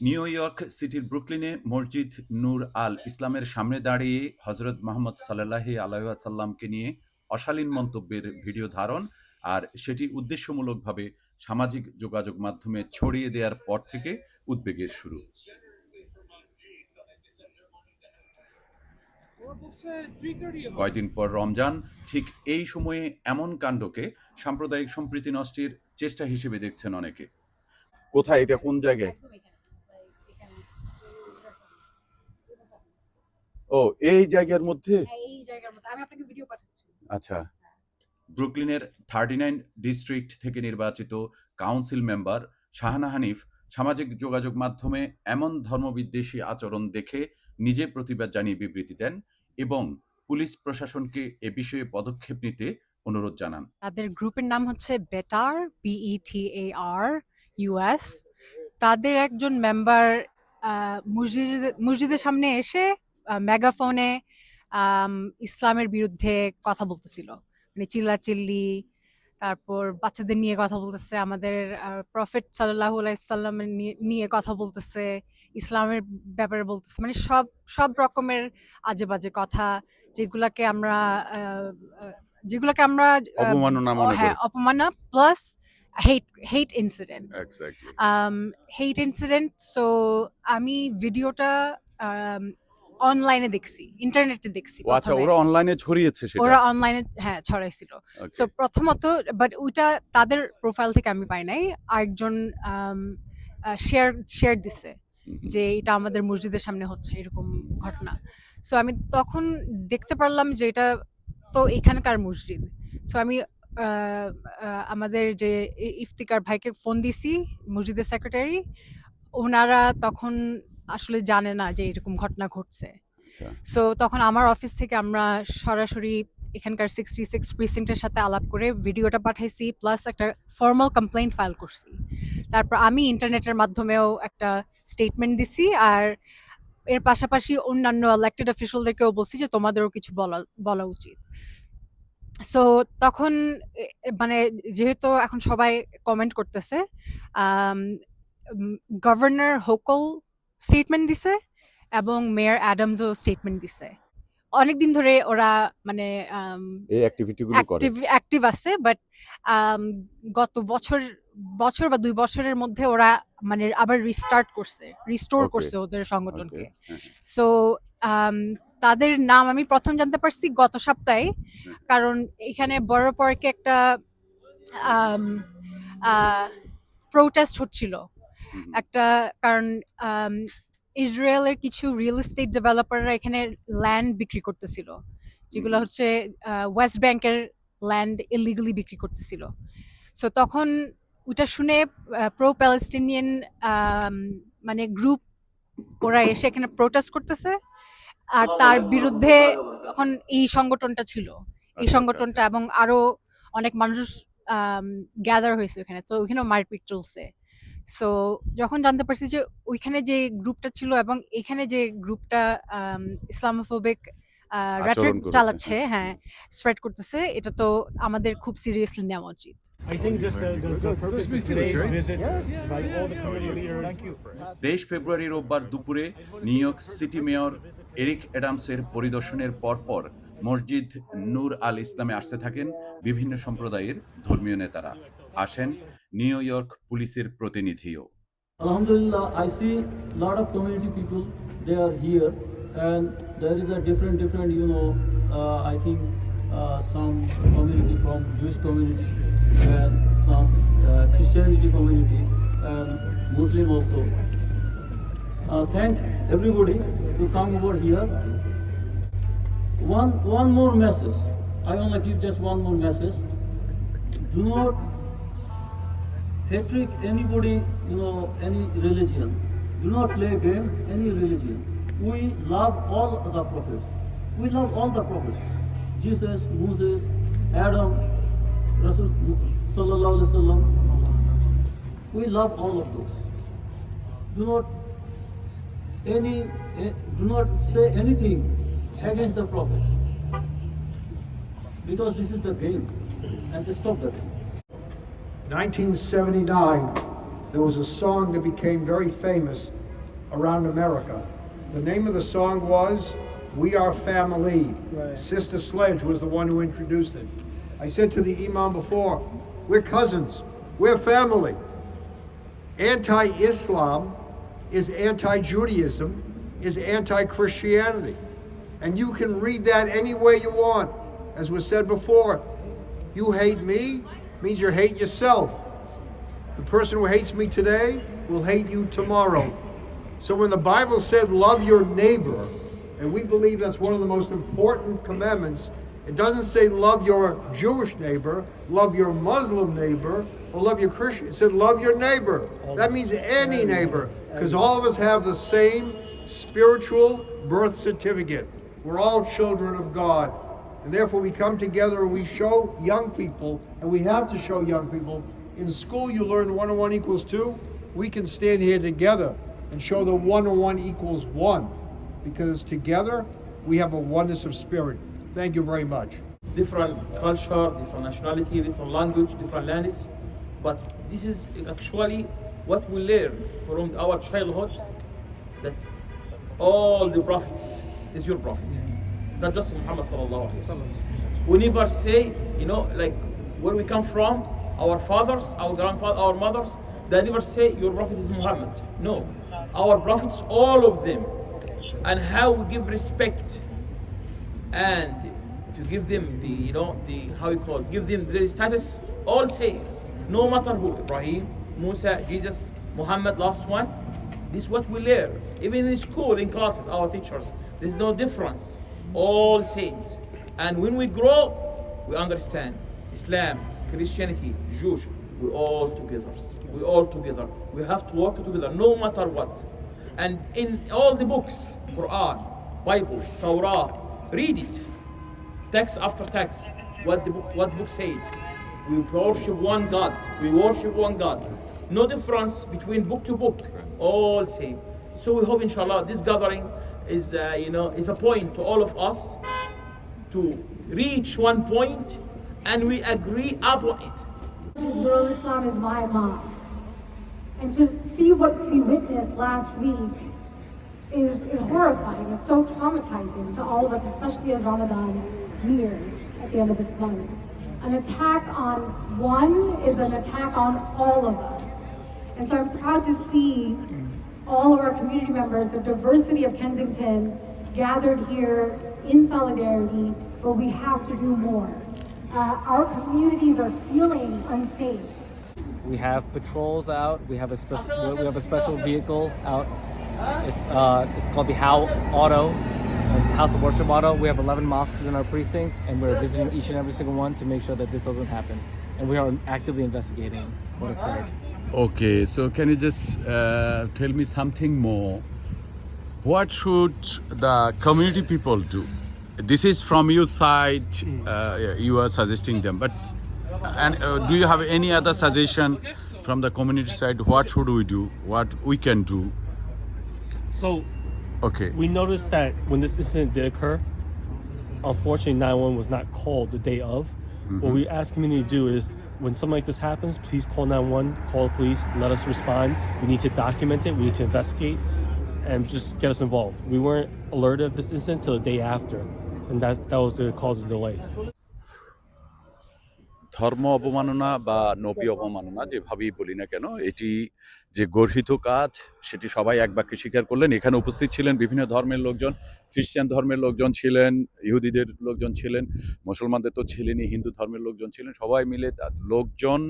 New York সিটির ব্রুকলিনে মসজিদ নূর আল ইসলামের সামনে দাঁড়িয়ে হজরত মোহাম্মদ সাল্লাহি আলাইসাল্লামকে নিয়ে অশালীন মন্তব্যের ভিডিও ধারণ আর সেটি উদ্দেশ্যমূলকভাবে সামাজিক যোগাযোগ মাধ্যমে ছড়িয়ে দেওয়ার পর থেকে উদ্বেগের শুরু। কয়দিন পর রমজান ঠিক এই সময়ে এমন কাণ্ডকে সাম্প্রদায়িক সম্প্রীতি নষ্টের চেষ্টা হিসেবে দেখছেন অনেকে। কোথায়? এটা কোন জায়গায়। ও এই জায়গার মধ্যে? হ্যাঁ, এই জায়গার মধ্যে। আমি আপনাকে ভিডিও পাঠাচ্ছি। আচ্ছা। ব্রুকলিনের থার্টি নাইন ডিস্ট্রিক্ট থেকে নির্বাচিত কাউন্সিল মেম্বার শাহানা হানিফ সামাজিক যোগাযোগ মাধ্যমে এমন ধর্মবিদ্বেষী আচরণ দেখে নিজে প্রতিবাদ জানিয়ে বিবৃতি দেন এবং পুলিশ প্রশাসনকে এ বিষয়ে পদক্ষেপ নিতে অনুরোধ জানান। তাদের গ্রুপের নাম হচ্ছে better B T A R US তাদের একজন মেম্বার মসজিদে, মসজিদের সামনে এসে মেগাফোনে ইসলামের বিরুদ্ধে কথা বলতেছিল। মানে চিল্লাচিল্লি, তারপর বাচ্চাদের নিয়ে কথা বলতেছে, আমাদের প্রফেট সাল্লাহ আলাইসাল্লামের নিয়ে কথা বলতেছে, ইসলামের ব্যাপারে বলতেছে। মানে সব সব রকমের আজে বাজে কথা যেগুলাকে আমরা যেগুলোকে আমরা আহ, অবমাননা মনে হ্যাঁ। অপমাননা plus hate hate incident exactly hate incident so আমি ভিডিওটা অনলাইনে দেখছি ইন্টারনেটে দেখছি আচ্ছা ওরা অনলাইনে ছড়িয়েছে সেটা? ওরা অনলাইনে হ্যাঁ ছড়াইছিল। সো প্রথমত বাট ওইটা তাদের প্রোফাইল থেকে আমি পাই নাই। আরেকজন শেয়ার শেয়ার দিছে যে এটা আমাদের মসজিদের সামনে হচ্ছে এরকম ঘটনা। সো আমি তখন দেখতে পারলাম যে এটা তো এখানকার মসজিদ। সো আমি আমাদের যে ইফতিকার ভাইকে ফোন দিছি মসজিদের সেক্রেটারি ওনারা তখন আসলে জানে না যে এরকম ঘটনা ঘটছে। আচ্ছা। সো তখন আমার অফিস থেকে আমরা সরাসরি এখানকার সিক্সটি সিক্স প্রিসিংটের সাথে আলাপ করে ভিডিওটা পাঠাইছি প্লাস একটা ফর্মাল কমপ্লেইন্ট ফাইল করছি। তারপর আমি ইন্টারনেটের মাধ্যমেও একটা স্টেটমেন্ট দিছি আর এর পাশাপাশি অন্যান্য ইলেক্টেড অফিসিয়ালদেরকেও বলছি যে তোমাদেরও কিছু বলা বলা উচিত। সো তখন মানে যেহেতু এখন সবাই কমেন্ট করতেছে গভর্নর হোকল স্টেটমেন্ট দিছে এবং মেয়র অ্যাডামসও স্টেটমেন্ট দিছে। অনেকদিন ধরে ওরা মানে এই অ্যাক্টিভিটিগুলো করে। অ্যাক্টিভ আছে বাট গত বছর বছর বা দুই বছরের মধ্যে ওরা মানে আবার রিস্টার্ট করছে রিস্টোর করছে ওদের সংগঠনকে। Okay, হ্যাঁ, সো তাদের নাম আমি প্রথম জানতে পারছি গত সপ্তাহে কারণ এখানে বড় পার্কে একটা প্রোটেস্ট হচ্ছিল। একটা কারণ ইসরায়েলের কিছু রিয়েল এস্টেট ডেভেলপাররা এখানে ল্যান্ড বিক্রি করতেছিল যেগুলো। হচ্ছে ওয়েস্ট ব্যাংকের ল্যান্ড ইলিগালি বিক্রি করতেছিল। সো তখন ওটা শুনে প্রো প্যালেস্টিনিয়ান মানে গ্রুপ ওরা এসে এখানে প্রোটেস্ট করতেছে। আর তার বিরুদ্ধে তখন এই সংগঠনটা ছিল। এই আচ্ছা, আচ্ছা, সংগঠনটা এবং আরও অনেক মানুষ গ্যাদার হয়েছে ওখানে। তো ওইখানেও মারপিট চলছে। সো যখন জানতে পারছি যে ওইখানে যে গ্রুপটা ছিল এবং এখানে যে গ্রুপটা ইসলামোফোবিক রেটরিক চালাচ্ছে হ্যাঁ স্প্রেড করতেছে এটা তো আমাদের খুব সিরিয়াসলি নেওয়া উচিত. তেইশ ফেব্রুয়ারি রোববার দুপুরে New York City mayor Eric অ্যাডামসের পরিদর্শনের পরপর মসজিদ নূর আল ইসলামে আসতে থাকেন বিভিন্ন সম্প্রদায়ের ধর্মীয় নেতারা। আসেন নিউ ইয়র্ক পুলিশের প্রতিনিধিও Alhamdulillah, I see a lot of community people. They are here, and there is a different, different. You know, uh, I think uh, some community from Jewish community and some uh, Christianity community and Muslim also. Uh, thank everybody to come over here. One, one more message. I want to give just one more message. Do not hatred anybody, you know, any religion. Do not play game any religion. We love all the prophets. We love all the prophets. Jesus, Moses, Adam, Rasul Sallallahu Alaihi Wasallam. We love all of those. Do not any eh, do not say anything against the prophet. Because this is the game. And stop the game. 1979, there was a song that became very famous around America. The name of the song was We Are Family. Sister Sledge was the one who introduced it. I said to the Imam before, we're cousins, we're family. Anti Islam is anti Judaism, is anti Christianity. And you can read that any way you want. As was said before, you hate me means you hate yourself. The person who hates me today will hate you tomorrow. So when the Bible said, love your neighbor, and we believe that's one of the most important commandments, it doesn't say love your Jewish neighbor, love your Muslim neighbor, or love your Christian. It said love your neighbor. That means any neighbor, because all of us have the same spiritual birth certificate. We're all children of God. And therefore, we come together and we show young people, and we have to show young people. In school, you learn one and one equals two. We can stand here together and show the one and one equals one, because together we have a oneness of spirit. Thank you very much. different culture, different nationality, different language, different lands. But this is actually what we learn from our childhood that all the prophets is your prophet, not just Muhammad. We never say, you know, like where we come from, our fathers, our grandfathers, our mothers, they never say your prophet is Muhammad. No, our prophets, all of them, and how we give respect and to give them the you know the how you call it, give them their status all say, no matter who Ibrahim Musa Jesus Muhammad last one this is what we learn. Even in school in classes our teachers there's no difference. All same and when we grow we understand Islam Christianity Jewish we all together. We all together. We have to work together no matter what. And in all the books Quran Bible Torah read it. Text after text what the book what the book said. We worship one god. We worship one god. No difference between book to book. All same. So we hope inshallah this gathering is uh, you know is a point to all of us to reach one point and we agree upon it Darul Islam is my mosque. And to see what we witnessed last week is, is horrifying. It's so traumatizing to all of us, especially as Ramadan nears at the end of this month. An attack on one is an attack on all of us. And so I'm proud to see all of our community members, the diversity of Kensington, gathered here in solidarity, but we have to do more. Uh, our communities are feeling unsafe. We have patrols out. We have a special we have a special vehicle out. It's uh, it's called the How Auto, it's House of Worship Auto. We have 11 mosques in our precinct, and we're visiting each and every single one to make sure that this doesn't happen. And we are actively investigating what occurred. Okay, so can you just uh, tell me something more? What should the community people do? This is from your side, uh, you are suggesting them, but and uh, do you have any other suggestion from the community side? What should we do? What we can do? So Okay. we noticed that when this incident did occur, unfortunately 911 was not called the day of. What we ask community to do is when something like this happens, please call 911, call the police, let us respond. We need to document it, we need to investigate, and just get us involved. We weren't alerted of this incident till the day after, and that, that was the cause of the delay. ধর্ম অবমাননা বা নবী অবমাননা যেভাবেই বলি না কেন এটি যে গর্হিত কাজ সেটি সবাই এক বাক্যে স্বীকার করলেন এখানে উপস্থিত ছিলেন বিভিন্ন ধর্মের লোকজন খ্রিস্টান ধর্মের লোকজন ছিলেন ইহুদিদের লোকজন ছিলেন মুসলমানদের তো ছিলেনই হিন্দু ধর্মের লোকজন ছিলেন সবাই মিলে লোকজন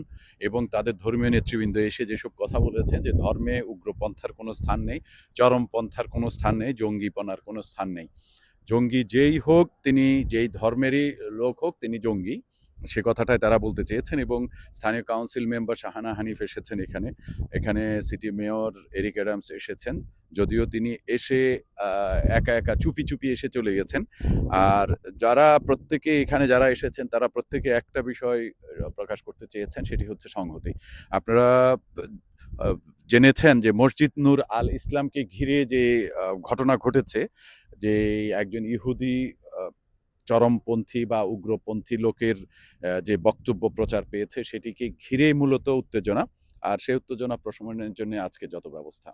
এবং তাদের ধর্মীয় নেতৃবৃন্দ এসে যেসব কথা বলেছেন যে ধর্মে উগ্রপন্থার কোনো স্থান নেই চরমপন্থার কোনো স্থান নেই জঙ্গিপনার কোনো স্থান নেই জঙ্গি যেই হোক, তিনি যেই ধর্মেরই লোক হোক, তিনি জঙ্গি। সে কথাটাই তারা বলতে চেয়েছেন এবং স্থানীয় কাউন্সিল মেম্বার শাহানা হানিফ এসেছেন এখানে। এখানে সিটি মেয়র এরিক অ্যাডামস এসেছেন। যদিও তিনি এসে একা একা চুপি চুপি এসে চলে গেছেন। আর যারা প্রত্যেকে এখানে যারা এসেছেন, তারা প্রত্যেকে একটা বিষয় প্রকাশ করতে চেয়েছেন, সেটি হচ্ছে সংহতি। আপনারা জেনেছেন যে মসজিদ নূর আল ইসলামকে ঘিরে যে ঘটনা ঘটেছে যে একজন ইহুদি চরমপন্থী বা উগ্রপন্থী লোকের যে বক্তব্য প্রচার পেয়েছে সেটিকে ঘিরে মূলত উত্তেজনা। আর সেই উত্তেজনা প্রশমনের জন্য আজকে যত ব্যবস্থা।